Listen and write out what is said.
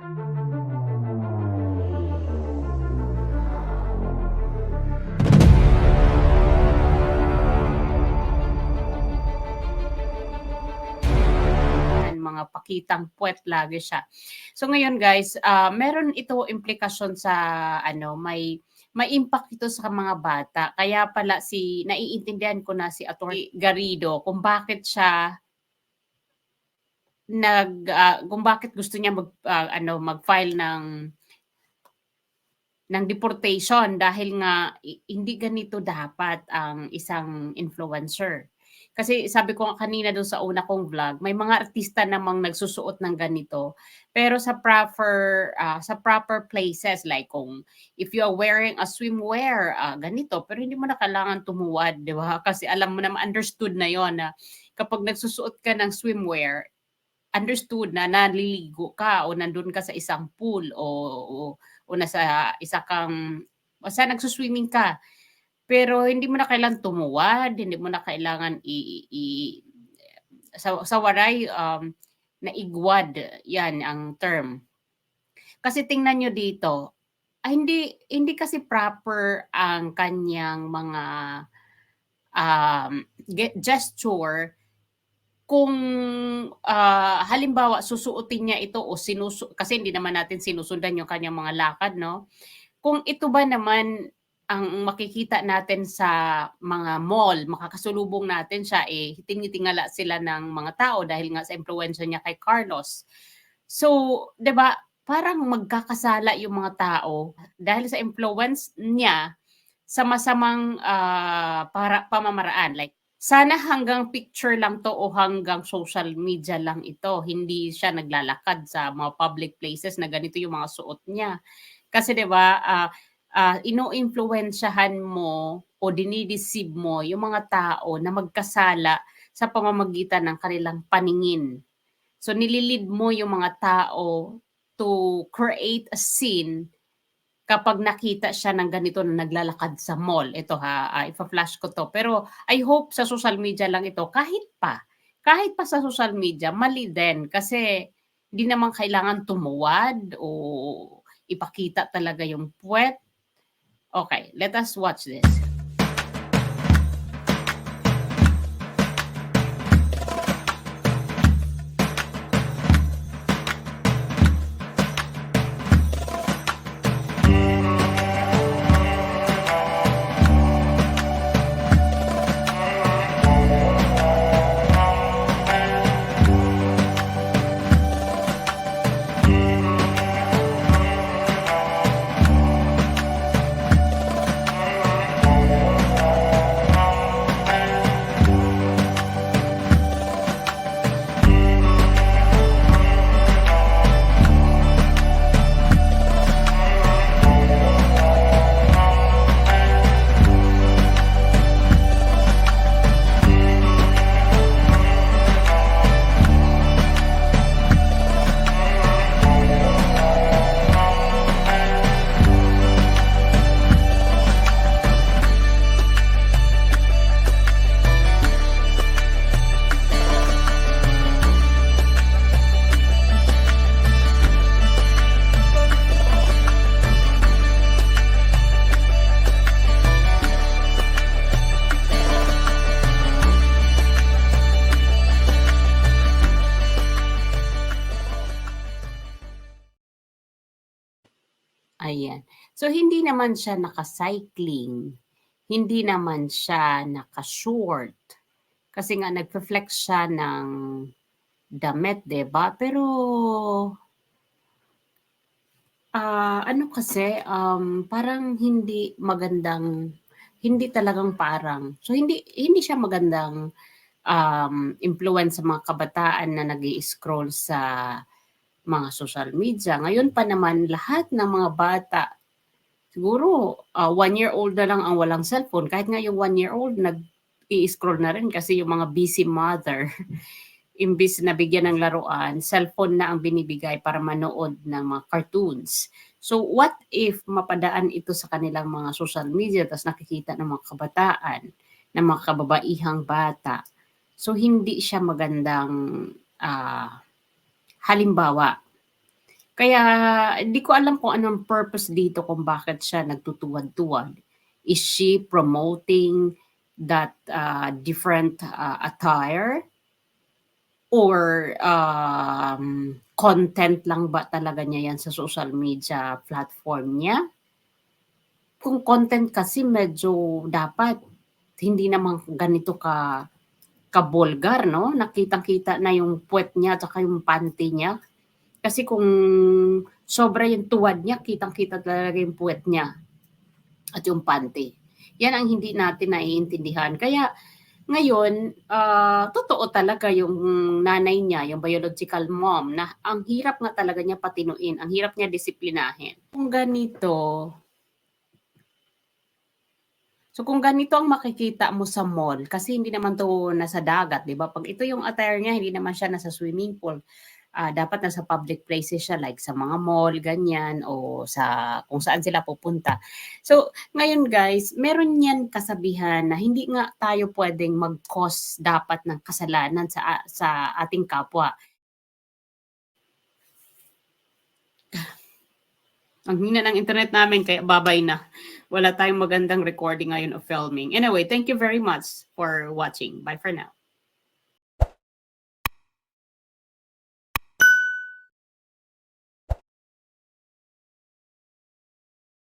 Mga pakitang puwet lagi siya. So ngayon guys, ah, meron ito implikasyon sa ano, may may impact ito sa mga bata. Kaya pala si naiintindihan ko na si Attorney Garrido kung bakit siya nag ah, kung bakit gusto niya mag ah, ano, mag-file ng ng deportation dahil nga hindi ganito dapat ang isang influencer. Kasi sabi ko kanina doon sa una kong vlog, may mga artista namang nagsusuot ng ganito. Pero sa proper ah, sa proper places like kung if you are wearing a swimwear, ah, ganito, pero hindi mo na kailangan tumuwad, 'di ba? Kasi alam mo naman understood na 'yon na kapag nagsusuot ka ng swimwear, understood na naliligo ka o nandun ka sa isang pool o o, o nasa isa kang basta nagsuswimming ka. Pero hindi mo na kailangan tumuwad, hindi mo na kailangan i, i sa, sa waray um, na igwad, yan ang term. Kasi tingnan nyo dito, ay hindi hindi kasi proper ang kanyang mga um, ge- gesture kung ah, halimbawa susuotin niya ito o sinusu kasi hindi naman natin sinusundan yung kanyang mga lakad no kung ito ba naman ang makikita natin sa mga mall, makakasulubong natin siya, eh, tinitingala sila ng mga tao dahil nga sa impluensya niya kay Carlos. So, 'di ba, parang magkakasala yung mga tao dahil sa influence niya sa masamang ah, para pamamaraan. Like, sana hanggang picture lang to o hanggang social media lang ito. Hindi siya naglalakad sa mga public places na ganito yung mga suot niya. Kasi 'di ba, ah ah, ino-influensyahan mo o dinideceive mo yung mga tao na magkasala sa pamamagitan ng kanilang paningin. So nililid mo yung mga tao to create a scene kapag nakita siya ng ganito na naglalakad sa mall. Ito ha, ah, ipa-flash ko to. Pero I hope sa social media lang ito, kahit pa, kahit pa sa social media, mali din. Kasi hindi naman kailangan tumuwad o ipakita talaga yung puwet. Okay, let us watch this. Ayan. So hindi naman siya naka-cycling, hindi naman siya naka-short. Kasi nga nagfe-flex siya ng damit, ba? Pero ah, ano kasi, um, parang hindi magandang hindi talagang parang. So hindi hindi siya magandang um, influence sa mga kabataan na nag scroll sa mga social media. Ngayon pa naman lahat ng mga bata, siguro ah, one year old na lang ang walang cellphone. Kahit nga yung one year old nag i-scroll na rin kasi yung mga busy mother, imbis na bigyan ng laruan, cellphone na ang binibigay para manood ng mga cartoons. So what if mapadaan ito sa kanilang mga social media tapos nakikita ng mga kabataan, ng mga kababaihang bata. So hindi siya magandang ah, halimbawa. Kaya hindi ko alam kung anong purpose dito kung bakit siya nagtutuwad-tuwad. Is she promoting that uh, different uh, attire? Or um, content lang ba talaga niya yan sa social media platform niya? Kung content kasi medyo dapat hindi naman ganito ka kabulgar, no? Nakitang-kita na yung puwet niya at yung panty niya. Kasi kung sobra yung tuwad niya, kitang-kita talaga yung puwet niya at yung panty. Yan ang hindi natin naiintindihan. Kaya ngayon, ah, totoo talaga yung nanay niya, yung biological mom, na ang hirap nga talaga niya patinuin, ang hirap niya disiplinahin. Kung ganito So kung ganito ang makikita mo sa mall, kasi hindi naman 'to nasa dagat, 'di ba? 'Pag ito yung attire niya, hindi naman siya nasa swimming pool. Ah, dapat nasa public places siya like sa mga mall, ganyan, o sa kung saan sila pupunta. So, ngayon guys, meron yan kasabihan na hindi nga tayo pwedeng mag-cause dapat ng kasalanan sa sa ating kapwa. Ang hina ng internet namin kaya babay na. Wala tayong magandang recording ngayon of filming. Anyway, thank you very much for watching. Bye for now.